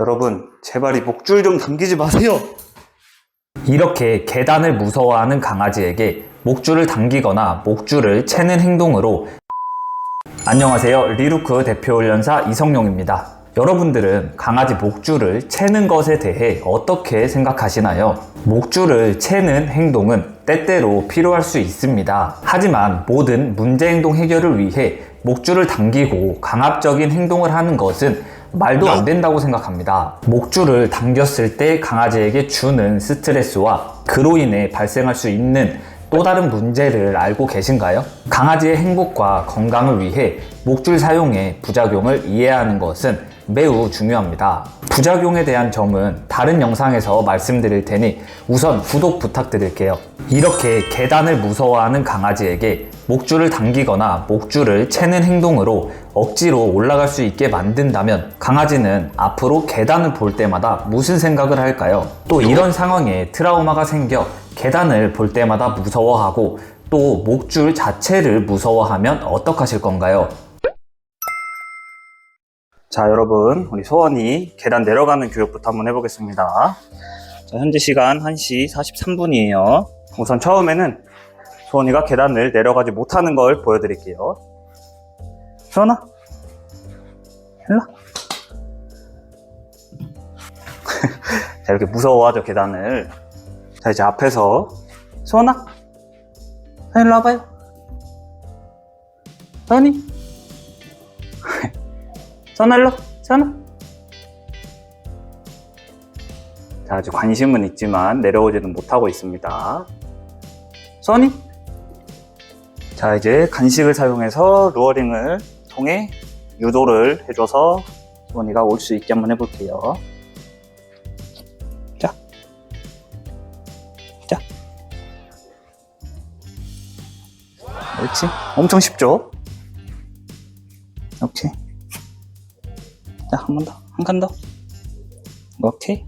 여러분, 제발 이 목줄 좀 당기지 마세요. 이렇게 계단을 무서워하는 강아지에게 목줄을 당기거나 목줄을 채는 행동으로 안녕하세요. 리루크 대표 훈련사 이성용입니다. 여러분들은 강아지 목줄을 채는 것에 대해 어떻게 생각하시나요? 목줄을 채는 행동은 때때로 필요할 수 있습니다. 하지만 모든 문제 행동 해결을 위해 목줄을 당기고 강압적인 행동을 하는 것은 말도 안 된다고 생각합니다. 목줄을 당겼을 때 강아지에게 주는 스트레스와 그로 인해 발생할 수 있는 또 다른 문제를 알고 계신가요? 강아지의 행복과 건강을 위해 목줄 사용의 부작용을 이해하는 것은 매우 중요합니다. 부작용에 대한 점은 다른 영상에서 말씀드릴 테니 우선 구독 부탁드릴게요. 이렇게 계단을 무서워하는 강아지에게 목줄을 당기거나 목줄을 채는 행동으로 억지로 올라갈 수 있게 만든다면 강아지는 앞으로 계단을 볼 때마다 무슨 생각을 할까요? 또 이런 상황에 트라우마가 생겨 계단을 볼 때마다 무서워하고 또 목줄 자체를 무서워하면 어떡하실 건가요? 자, 여러분, 우리 소원이 계단 내려가는 교육부터 한번 해보겠습니다. 자, 현재 시간 1시 43분이에요. 우선 처음에는 소원이가 계단을 내려가지 못하는 걸 보여드릴게요. 소원아, 일로 와. 자, 이렇게 무서워하죠, 계단을. 자, 이제 앞에서 소원아, 일로 와봐요. 소원이, 선아 일로 선아 자 아주 관심은 있지만 내려오지는 못하고 있습니다. 선이 자 이제 간식을 사용해서 루어링을 통해 유도를 해줘서 소원이가 올 수 있게 한번 해볼게요. 자. 자. 옳지? 엄청 쉽죠? 오케이. 자, 한 번 더. 한 칸 더. 오케이.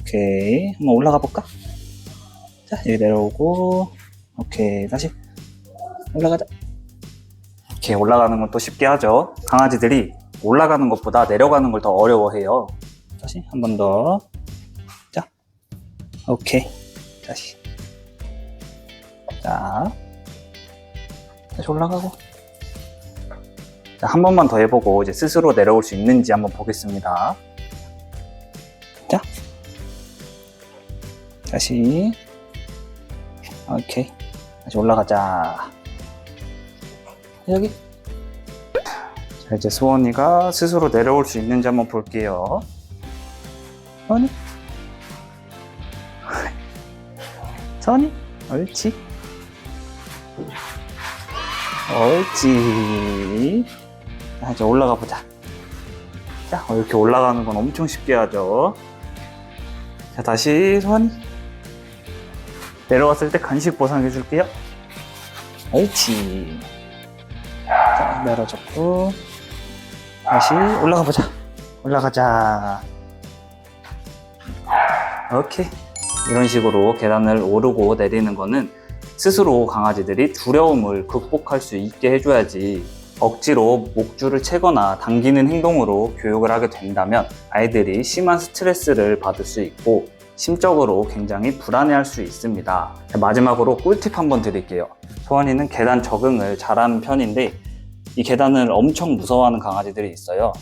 오케이. 한번 올라가 볼까? 자, 여기 내려오고. 오케이. 다시. 올라가자. 이렇게 올라가는 건 또 쉽게 하죠. 강아지들이 올라가는 것보다 내려가는 걸 더 어려워해요. 다시. 한 번 더. 자. 오케이. 다시. 자. 다시 올라가고. 자, 한 번만 더 해보고 이제 스스로 내려올 수 있는지 한번 보겠습니다. 자, 다시, 오케이, 다시 올라가자. 여기. 자, 이제 수원이가 스스로 내려올 수 있는지 한번 볼게요. 수원이, 수원이, 옳지. 옳지. 자, 이제 올라가 보자. 자, 어, 이렇게 올라가는 건 엄청 쉽게 하죠. 자, 다시 소환이. 내려왔을 때 간식 보상해 줄게요. 옳지. 자, 내려줬고. 다시 올라가 보자. 올라가자. 오케이. 이런 식으로 계단을 오르고 내리는 거는 스스로 강아지들이 두려움을 극복할 수 있게 해줘야지 억지로 목줄을 채거나 당기는 행동으로 교육을 하게 된다면 아이들이 심한 스트레스를 받을 수 있고 심적으로 굉장히 불안해할 수 있습니다. 자, 마지막으로 꿀팁 한번 드릴게요. 소원이는 계단 적응을 잘하는 편인데 이 계단을 엄청 무서워하는 강아지들이 있어요.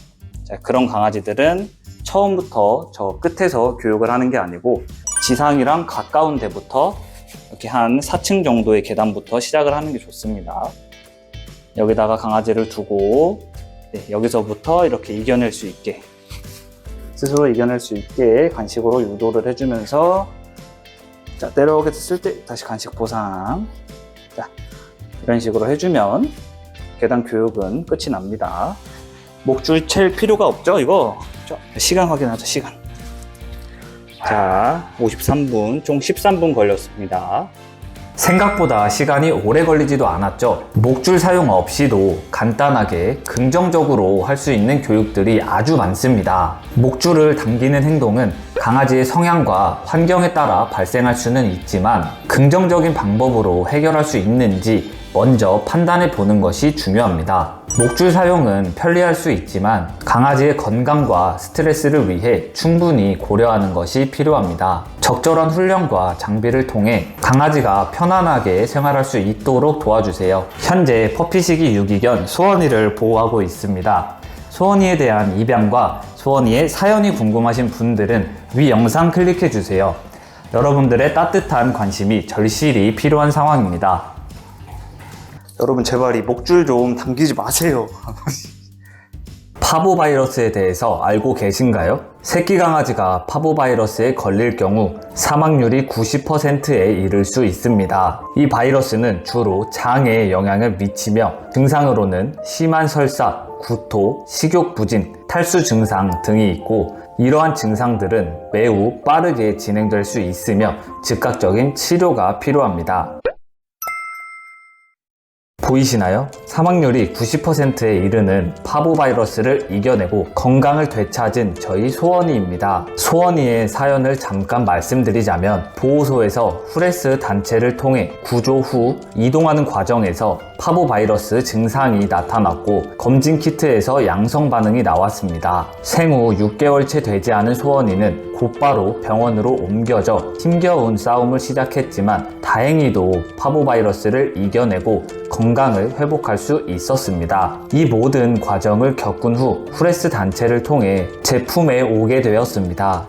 자, 그런 강아지들은 처음부터 저 끝에서 교육을 하는 게 아니고 지상이랑 가까운 데부터 이렇게 한 4층 정도의 계단부터 시작을 하는 게 좋습니다. 여기다가 강아지를 두고 네, 여기서부터 이렇게 이겨낼 수 있게 스스로 이겨낼 수 있게 간식으로 유도를 해주면서 자, 내려오게 됐을 때 다시 간식 보상 자, 이런 식으로 해주면 계단 교육은 끝이 납니다. 목줄 챌 필요가 없죠, 이거? 자, 시간 확인하자, 시간. 자, 53분, 총 13분 걸렸습니다. 생각보다 시간이 오래 걸리지도 않았죠. 목줄 사용 없이도 간단하게 긍정적으로 할 수 있는 교육들이 아주 많습니다. 목줄을 당기는 행동은 강아지의 성향과 환경에 따라 발생할 수는 있지만 긍정적인 방법으로 해결할 수 있는지 먼저 판단해 보는 것이 중요합니다. 목줄 사용은 편리할 수 있지만 강아지의 건강과 스트레스를 위해 충분히 고려하는 것이 필요합니다. 적절한 훈련과 장비를 통해 강아지가 편안하게 생활할 수 있도록 도와주세요. 현재 퍼피시기 유기견 소원이를 보호하고 있습니다. 소원이에 대한 입양과 소원이의 사연이 궁금하신 분들은 위 영상 클릭해 주세요. 여러분들의 따뜻한 관심이 절실히 필요한 상황입니다. 여러분 제발 이 목줄 좀 당기지 마세요. 파보 바이러스에 대해서 알고 계신가요? 새끼 강아지가 파보 바이러스에 걸릴 경우 사망률이 90%에 이를 수 있습니다. 이 바이러스는 주로 장에 영향을 미치며 증상으로는 심한 설사, 구토, 식욕 부진, 탈수 증상 등이 있고 이러한 증상들은 매우 빠르게 진행될 수 있으며 즉각적인 치료가 필요합니다. 보이시나요? 사망률이 90%에 이르는 파보바이러스를 이겨내고 건강을 되찾은 저희 소원이입니다. 소원이의 사연을 잠깐 말씀드리자면 보호소에서 후레스 단체를 통해 구조 후 이동하는 과정에서 파보바이러스 증상이 나타났고 검진 키트에서 양성 반응이 나왔습니다. 생후 6개월째 되지 않은 소원이는 곧바로 병원으로 옮겨져 힘겨운 싸움을 시작했지만 다행히도 파보바이러스를 이겨내고 건강을 회복할 수 있었습니다. 이 모든 과정을 겪은 후 후레스 단체를 통해 제품에 오게 되었습니다.